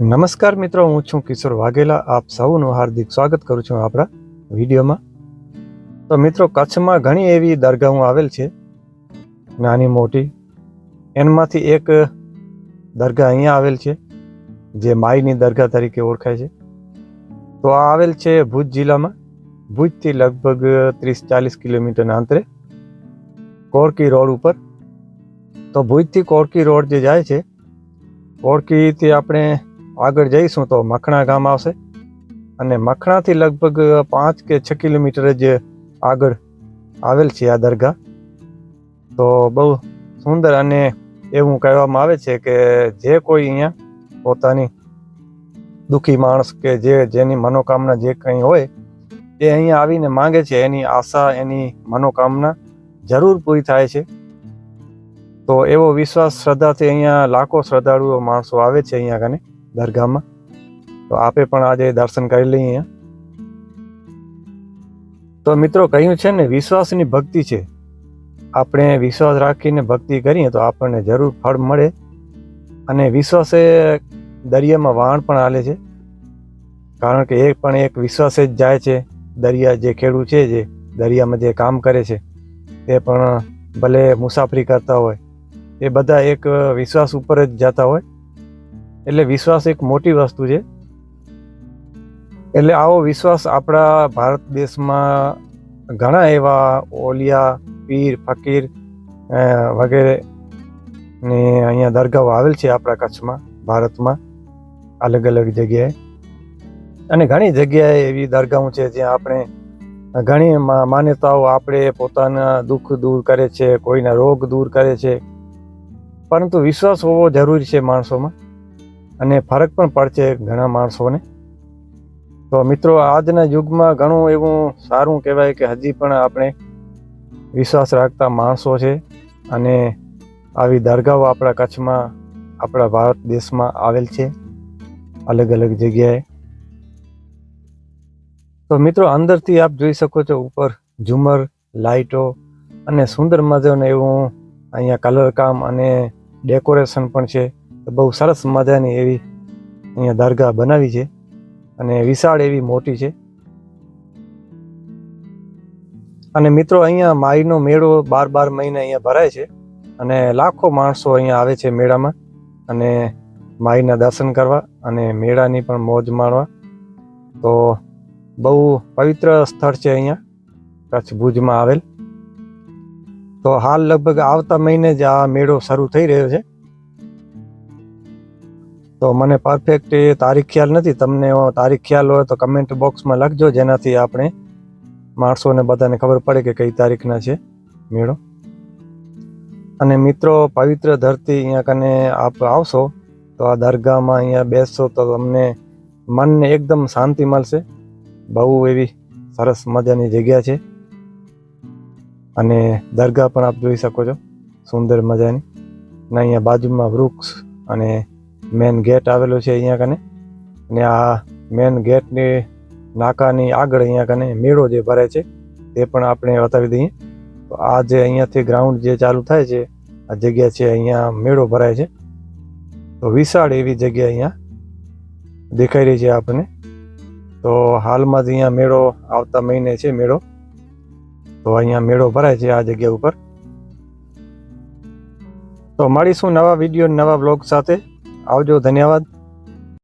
નમસ્કાર મિત્રો, હું છું કિશોર વાઘેલા. આપ સૌનું હાર્દિક સ્વાગત કરું છું આપણા વિડીયોમાં. તો મિત્રો, કચ્છમાં ઘણી એવી દરગાહો આવેલ છે, નાની મોટી. એમાંથી એક દરગાહ અહીંયા આવેલ છે, જે માઈની દરગાહ તરીકે ઓળખાય છે. તો આ આવેલ છે ભુજ જિલ્લામાં. ભુજથી લગભગ ત્રીસ ચાલીસ કિલોમીટરના અંતરે કોરકી રોડ ઉપર. તો ભુજથી કોરકી રોડ જે જાય છે કોરકીથી આપણે આગળ જઈશું તો મખણા ગામ આવશે. અને મખણાથી લગભગ પાંચ કે છ કિલોમીટર જ આગળ આવેલ છે આ દરગાહ. તો બહુ સુંદર અને એવું કહેવામાં આવે છે કે જે કોઈ અહીંયા પોતાની દુઃખી માણસ કે જે જેની મનોકામના જે કંઈ હોય એ અહીંયા આવીને માંગે છે, એની આશા, એની મનોકામના જરૂર પૂરી થાય છે. તો એવો વિશ્વાસ, શ્રદ્ધાથી અહીંયા લાખો શ્રદ્ધાળુઓ માણસો આવે છે અહીંયા કને દરગાહમાં. તો આપે પણ આજે દર્શન કરી લઈએ તો મિત્રો કહ્યું છે ને, વિશ્વાસની ભક્તિ છે. આપણે વિશ્વાસ રાખીને ભક્તિ કરીએ તો આપણને જરૂર ફળ મળે. અને વિશ્વાસે દરિયામાં વાહણ પણ હાલે છે. કારણ કે એ પણ એક વિશ્વાસે જ જાય છે. દરિયા જે ખેડૂત છે, જે દરિયામાં જે કામ કરે છે, તે પણ ભલે મુસાફરી કરતા હોય, એ બધા એક વિશ્વાસ ઉપર જ જતા હોય. એટલે વિશ્વાસ એક મોટી વસ્તુ છે. એટલે આવો વિશ્વાસ આપણા ભારત દેશમાં ઘણા એવા ઓલિયા, પીર, ફકીર વગેરે ને અહીંયા દરગાહો આવેલ છે આપણા કચ્છમાં, ભારતમાં, અલગ અલગ જગ્યાએ. અને ઘણી જગ્યાએ એવી દરગાહો છે જ્યાં આપણે ઘણી માન્યતાઓ આપણે પોતાના દુઃખ દૂર કરે છે, કોઈના રોગ દૂર કરે છે. પરંતુ વિશ્વાસ હોવો જરૂરી છે માણસોમાં. અને ફરક પણ પડશે ઘણા માણસોને. તો મિત્રો, આજના યુગમાં ઘણું એવું સારું કહેવાય કે હજી પણ આપણે વિશ્વાસ રાખતા માણસો છે અને આવી દરગાહો આપણા કચ્છમાં, આપણા ભારત દેશમાં આવેલ છે અલગ અલગ જગ્યાએ. તો મિત્રો, અંદરથી આપ જોઈ શકો છો ઉપર ઝુમર લાઇટો અને સુંદર મજાનું એવું અહીંયા કલર કામ અને ડેકોરેશન પણ છે. બહુ સરસ મજાની એવી અહીંયા દરગાહ બનાવી છે અને વિશાળ એવી મોટી છે. અને મિત્રો અહીંયા માઈનો મેળો બાર બાર મહિને અહીંયા ભરાય છે અને લાખો માણસો અહીંયા આવે છે મેળામાં અને માઈના દર્શન કરવા અને મેળાની પણ મોજ માણવા. તો બહુ પવિત્ર સ્થળ છે અહીંયા, કચ્છ ભુજમાં આવેલ. તો હાલ લગભગ આવતા મહિને જ આ મેળો શરૂ થઈ રહ્યો છે. તો મને પરફેક્ટ એ તારીખ ખ્યાલ નથી. તમને તારીખ ખ્યાલ હોય તો કમેન્ટ બોક્સમાં લખજો, જેનાથી આપણે માણસોને બધાને ખબર પડે કે કઈ તારીખના છે. મેળો. અને મિત્રો, પવિત્ર ધરતી અહીંયા કને આપ આવશો, તો આ દરગાહમાં અહીંયા બેસશો તો તમને મનને એકદમ શાંતિ મળશે. બહુ એવી સરસ મજાની જગ્યા છે. અને દરગાહ પણ આપ જોઈ શકો છો. સુંદર મજાની. અને અહીંયા બાજુમાં વૃક્ષ અને મેન ગેટ આવેલો છે અહીંયા કને. અને આ મેન ગેટની નાકાની આગળ અહીંયા કને મેળો જે ભરાય છે, તે પણ આપણે બતાવી દઈએ. તો આ જે અહીંયાથી ગ્રાઉન્ડ જે ચાલુ થાય છે, આ જગ્યા છે અહીંયા મેળો ભરાય છે. તો વિશાળ એવી જગ્યા અહીંયા દેખાઈ રહી છે આપણને. તો હાલમાં જ અહીંયા મેળો આવતા મહિને છે મેળો. તો અહીંયા મેળો ભરાય છે આ જગ્યા ઉપર. તો મળીશું નવા વીડિયો નવા બ્લોગ સાથે આવજો ધન્યવાદ.